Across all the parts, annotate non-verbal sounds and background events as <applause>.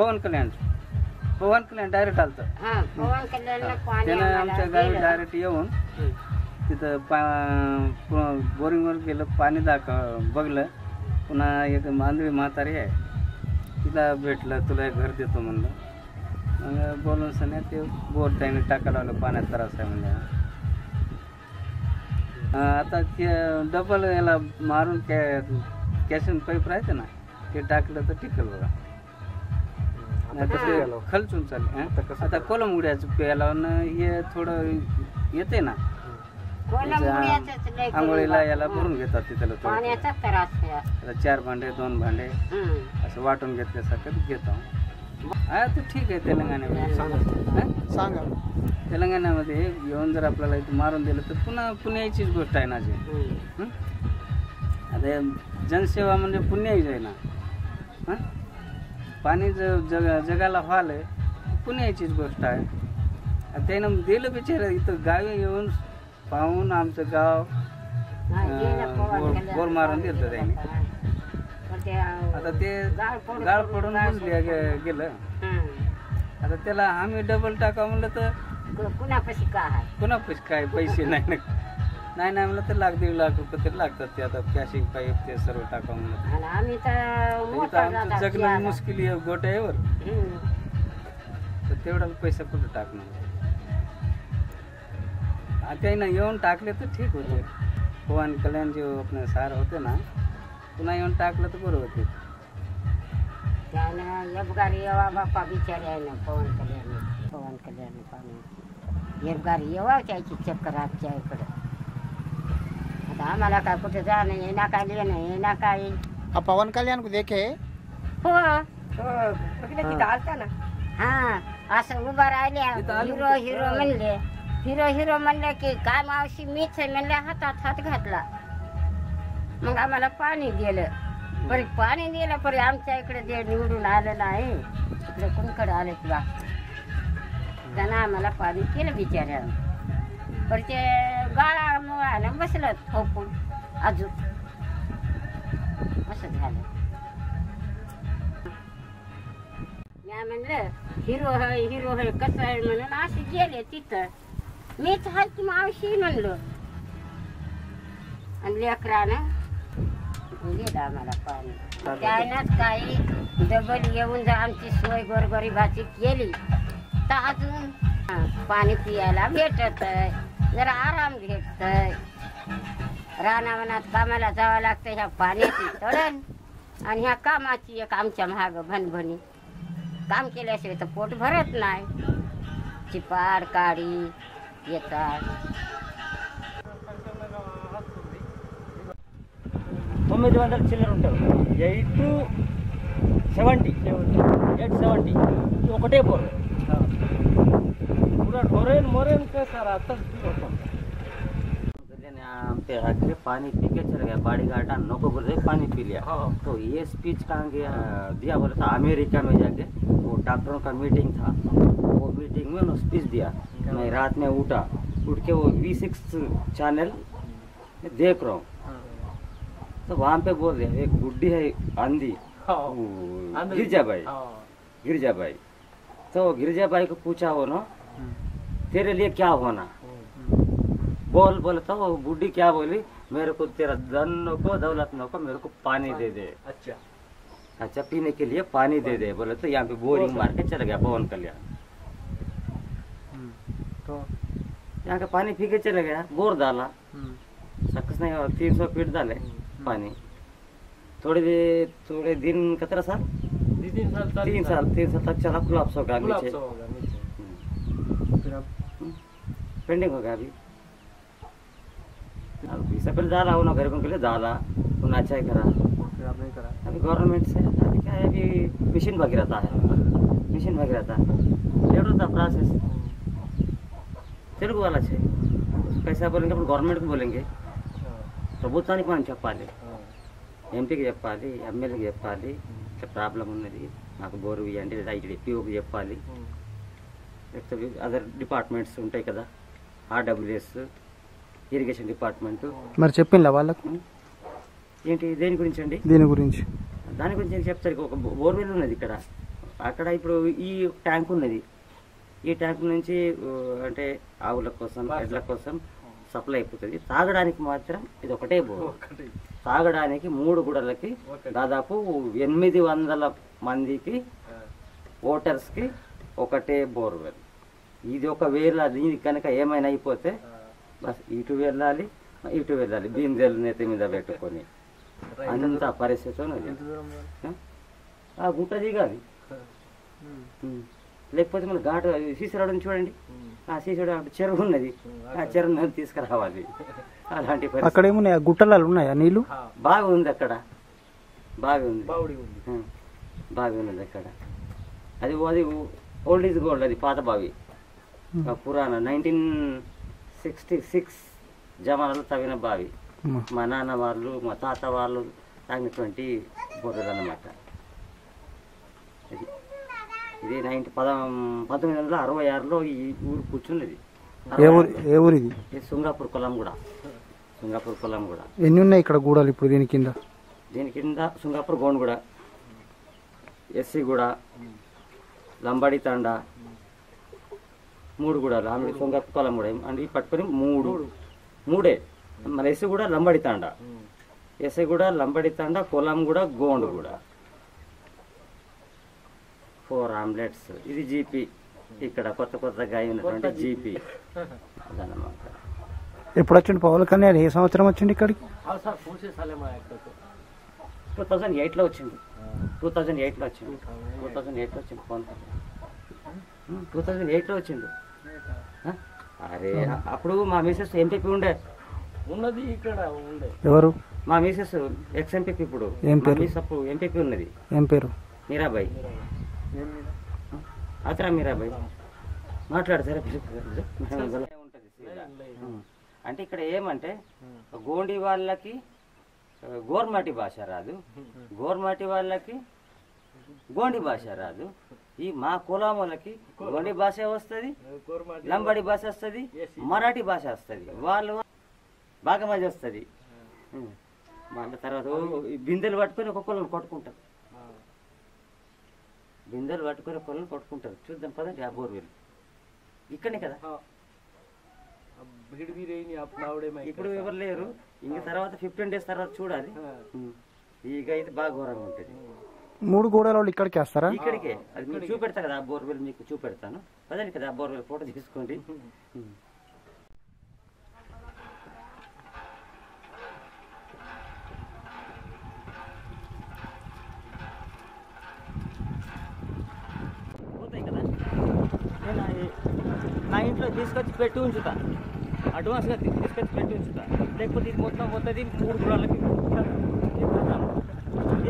पवन कल्याण. पवन कल्याण direct आलतं. हा पवन कल्याणला पाणी त्यानं आम्हाला आमच्या गावी दिलं. डायरेक्ट येऊन. तिथं पा पु- बोरिंगवर गेलं पाणी दाखव बघलं. पुन्हा एक मांदळी म्हातारी आहे. तिला भेटलं तुला एक घर देतो म्हणलं. मग बोलून सण्या ते बोर त्याने टाकायला लावलं पाण्यात त्रास आहे म्हणजे आता ते डबल याला मारून कॅ कॅशन पाईप राहते ना ते टाकलं तर टिकल बघा. तर ते खलचून चालेल आता कोलम उड्याचं प्यायला न हे थोडं येते ना. आंघोळीला याला भरून घेतात आहे. आता चार भांडे दोन भांडे हं. असं वाटून घेतल्यासारखं घेतो. हा ते ठीक आहे तेलंगणामध्ये. हा? सांगा. तेलंगणामध्ये येऊन जर आपल्याला इथं मारून दिलं तर पुन्हा पुण्याचीच गोष्ट आहे ना जी? आता जनसेवा म्हणजे पुण्याहीच आहे ना हं? पाणी ज जग जगाला व्हालं पुण्याचीच गोष्ट आहे. त्यानं दिलं बिचारं इथं गावी येऊन पाहून आमचं गाव बोर- मारून दिलं त्यांनी. आता ते गाळ पडून- गेलं. आता त्याला आम्ही डबल टाका म्हणलं तर कुणापाशी का आहे? पुन्हा पैसे काय? पैसे नाही. ना <laughs> नाही नाही म्हणलं तर लाख दीड लाख रुपये तरी लागतात ते आता. कॅशिंग पाईप ते सर्व टाका म्हणलं आणि आम्ही तर तर इथं मोठा आमचं जाता जगणं. मुश्किल आहे गोट्यावर. तर तेवढा पैसा कुठं टाकणार? आ, त्यानं येऊन टाकले तर ठीक होते. पवन कल्याण जे आपले सार होते ना पुन्हा येऊन टाकलं तर बरं होते. त्यानं येवा बाप्पा ना पवन कल्याण पवन कल्याण पाणी. येवा त्याची चक्कर आजच्या इकडं. आता आम्हाला काय कुठे जाणं ये ना काय लिहिणं ये ना काय? आप पवन कल्याण को देखे हो. हाँ। हा. असं उभा राहिले हिरो हिरो म्हणले. हिरो हिरो म्हणले की काय मावशी मीच आहे. म्हणले हातात हात घातला. मग आम्हाला पाणी दिलं. परी पाणी दिलं परी आमच्या इकडे ते निवडून आलं नाही. इकडे कोणकडे आले तुला त्यानं आम्हाला पाणी केलं बिचाऱ्यानं. पण ते गाळा मुळानं बसलं थोपून. अजून. असं झालं. मी म्हणलं हिरो हय हिरो हय कसं आहे? म्हणून असे गेले तिथं. मीच हाय की मावशी म्हणलो. आणि लेकरानं गेलं आम्हाला पाणी. त्यानं काही डबल येऊन जर आमची सोय गोरगरिबाची केली. तर अजून हा, पाणी पियाला भेटत आहे जरा आराम भेटत रानावनात कामाला जावं लागतं ह्या पाण्याची तळण आणि ह्या कामाची एक आमच्या महाग भनभनी काम केल्याशिवाय तर पोट भरत नाही चिपाड काडी येतात తొమ్మిది వందల చిల్లర ఉంటుంది eight two seventy eight seventy ఒకటే బోర్ पूरा ढोरेन मोरेन के सर आके पानी पी के चल गया बाड़ी घाटा नौको बोले पानी पी लिया। हाँ। तो ये स्पीच कहाँ गया दिया बोला था अमेरिका में जाके। वो डॉक्टरों का मीटिंग था। वो मीटिंग में उन्होंने स्पीच दिया। मैं रात में उठा उठ के वो वी सिक्स चैनल देख रहा हूँ। तो वहाँ पे बोल रहे एक बुढ़ी है आंधी। गिरजा भाई गिरजा भाई तो गिरजा भाई को पूछा वो ना तेरे लिए क्या होना? बोल बोले तो वो बूढ़ी क्या बोली? मेरे को तेरा धन को दौलत को मेरे को पानी दे दे। अच्छा। अच्छा पीने के लिए पानी दे दे बोले तो यहाँ पे बोरिंग मार के चला गया पवन कल्याण। तो? यहाँ का पानी पी के चले गया बोर डाला नहीं और तीन सौ फीट डाले पानी। थोड़े थोड़े दिन कितना साल? तीन साल तीन साल तीन साल तक चला कोलाप्स हो गया। नीचे सा होगा नीचे हम्म। फिर अब पेंडिंग हो गया अभी अब इससे पहले डाला उन्होंने गरीबों के लिए डाला उन्होंने अच्छा ही करा फिर आप नहीं करा अभी गवर्नमेंट से अभी क्या है अभी मिशन भाग रहता है मिशन भाग रहता है लेट होता प्रोसेस తెలుగు వాళ్ళ చేయి పైసా बोलेंगे అప్పుడు గవర్నమెంట్కి बोलेंगे ప్రభుత్వానికి మనం చెప్పాలి ఎంపీకి చెప్పాలి ఎమ్మెల్యేకి చెప్పాలి ఇట్లా ప్రాబ్లం ఉన్నది మాకు బోరు ఇవ్వండి లేదా ఇటు పిఓకి చెప్పాలి లేకపోతే అదర్ డిపార్ట్మెంట్స్ ఉంటాయి కదా ఆర్డబ్ల్యూఎస్ ఇరిగేషన్ డిపార్ట్మెంట్. మరి చెప్పిందా వాళ్ళకు? ఏంటి దేని గురించి అండి దీని గురించి. దాని గురించి ఏం చెప్తారు ఒక బోర్వెల్ ఉన్నది ఇక్కడ. అక్కడ ఇప్పుడు ఈ ట్యాంక్ ఉన్నది. ఈ ట్యాంక్ నుంచి అంటే ఆవుల కోసం ఎడ్ల కోసం సప్లై అయిపోతుంది. తాగడానికి మాత్రం ఇది ఒకటే బోర్. తాగడానికి మూడు గుడలకి దాదాపు ఎనిమిది వందల మందికి ఓటర్స్కి ఒకటే బోర్వెల్. ఇది ఒక వేళ దీనికి కనుక ఏమైనా అయిపోతే బస్ ఇటు వెళ్ళాలి ఇటు వెళ్ళాలి బిందెలు నెత్తి మీద పెట్టుకొని. అంత పరిస్థితి ఆ? ఆ గుట్ట దిగాలి. <laughs> లేకపోతే మన ఘాటు సీసరాడు చూడండి. ఆ సీసరాడు అక్కడ చెరువు ఉన్నది. ఆ చెరువు తీసుకురావాలి. <laughs> అలాంటి అక్కడ ఏమున్నాయి ఆ గుట్టలాలు ఉన్నాయా నీళ్ళు బావి ఉంది అక్కడ. బావి ఉంది. బావుడి ఉంది. ఉం. బావి ఉన్నది అక్కడ. అది అది ఓల్డ్ ఈజ్ గోల్డ్ అది పాత బావి. పురాణ నైన్టీన్ సిక్స్టీ సిక్స్ జమానాలో తవ్విన బావి. మా నాన్న వాళ్ళు మా తాత వాళ్ళు తాగినటువంటి బొర్రెలు అన్నమాట ఇది ఇది నైన్టీ పద పంతొమ్మిది వందల అరవై ఆరులో ఈ ఊరు కూర్చున్నది. ఏ ఊరు ఇది? సుంగాపూర్ కులం కూడా. సుంగాపూర్ కులం కూడా. ఎన్ని ఉన్నాయి ఇక్కడ గూడలు ఇప్పుడు దీని కింద? దీని కింద సుంగాపూర్ గోండ్గూడ ఎస్సీగూడ లంబాడి తండ మూడు కూడా లాంబడి సుంగాపూర్ కొలం కూడా. అంటే ఇవి పట్టుకొని మూడు. మూడే. మన ఎస్సీ కూడా లంబడి తండ ఎస్ఐ కూడా లంబడి తండ కొలం కూడా గోండు కూడా. ఫోర్ ఆమ్లెట్స్ ఇది జీపీ ఇక్కడ కొత్త కొత్తగా అయినటువంటి జీపీ అదన్నమాట. ఎప్పుడు వచ్చిండు పవన్ కళ్యాణ్ ఏ సంవత్సరం వచ్చిండు ఇక్కడికి? టూ థౌజండ్ ఎయిట్లో వచ్చింది టూ థౌజండ్ ఎయిట్లో వచ్చింది టూ థౌజండ్ ఎయిట్లో వచ్చింది ఫోన్. టూ థౌజండ్ ఎయిట్లో వచ్చిండు. ఆ? అరే అప్పుడు మా మిసెస్ ఎంపీపీ ఉండే. ఉన్నది ఇక్కడ ఉండే. ఎవరు? మా మిసెస్ ఎక్స్ ఎంపీపీ ఇప్పుడు. ఏం మా పేరు? మిస్ అప్పుడు ఎంపీపీ ఉన్నది. ఏం పేరు? మీరాబాయి. అతరా మీరాబాయి? మాట్లాడు సరే. <laughs> అంటే ఇక్కడ ఏమంటే గోండి వాళ్ళకి గోర్మాటి భాష రాదు. <laughs> గోర్మాటి వాళ్ళకి గోండి భాష రాదు. ఈ మా కులాములకి గొండి భాష వస్తుంది లంబడి భాష వస్తుంది మరాఠీ భాష వస్తుంది. వాళ్ళు బాగా మజ వస్తుంది మళ్ళీ తర్వాత బిందెలు పట్టుకొని ఒక్కొక్కళ్ళని కొట్టుకుంటారు. బిందెలు పట్టుకొని ఒక్కొక్కళ్ళని కొట్టుకుంటారు. చూద్దాం పదండి ఆ బోర్వెల్ ఇక్కడనే కదా? ఇప్పుడు ఎవరు లేరు? ఇంక తర్వాత ఫిఫ్టీన్ డేస్ తర్వాత చూడాలి. ఇక అయితే బాగా ఘోరంగా ఉంటుంది. మూడు గోడల వాళ్ళు ఇక్కడికి వస్తారా? ఇక్కడికే. అది మీకు చూపెడతా కదా ఆ బోర్వెల్ మీకు చూపెడతాను. పదండి కదా ఆ బోర్వెల్ ఫోటో తీసుకోండి. పోతాయి కదా. నేను అది నా ఇంట్లో తీసుకొచ్చి పెట్టి ఉంచుతా. అడ్వాన్స్గా తీసుకొచ్చి పెట్టి ఉంచుతా. లేకపోతే ఇది మొత్తం పోతుంది మూడు గృహాలకి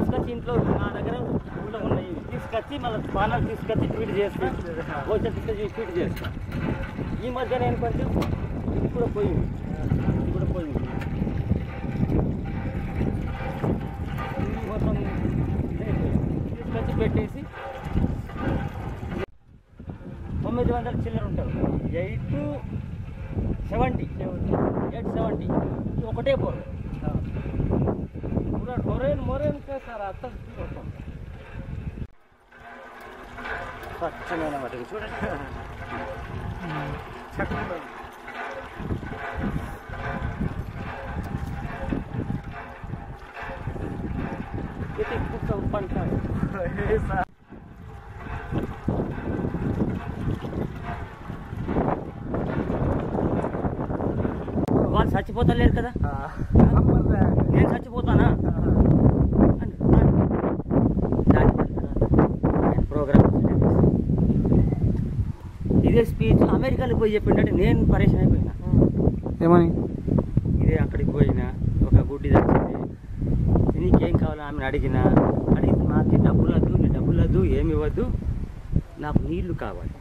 తీసుకొచ్చి ఇంట్లో నా దగ్గర ఊళ్ళో ఉన్నాయి. తీసుకొచ్చి మళ్ళీ పానాలు తీసుకొచ్చి ఫీడ్ చేస్తాను వచ్చి తీసుకొచ్చి ఫీడ్ చేస్తాను ఈ మధ్య నేను కొంచెం ఇది కూడా పోయింది. ఇది కూడా పోయింది. మొత్తం తీసుకొచ్చి పెట్టేసి తొమ్మిది వందల చిల్లర ఉంటారు ఎయిట్ సెవెంటీ. Eight seventy. ఒకటే పోరు. ಹೊರೇನ್ ಮೊರೇನ್ ಸರ್ ಅರ್ಥ స్వచ్ఛమైన మటన్ చూడండి చక్కగా ఇది ఎక్కువ ఉప్పు అంటారు వాళ్ళు చచ్చిపోతలేరు కదా ఇదే స్పీచ్ అమెరికాలో పోయి చెప్పిండే నేను పరేషాన్ అయిపోయినా ఏమని? ఇదే అక్కడికి పోయినా ఒక గుడ్డి తెచ్చింది. నీకేం కావాలో ఆమెను అడిగినా అడిగితే నాకు డబ్బులు వద్దు నీ డబ్బులు వద్దు ఏమి ఇవ్వద్దు నాకు నీళ్ళు కావాలి.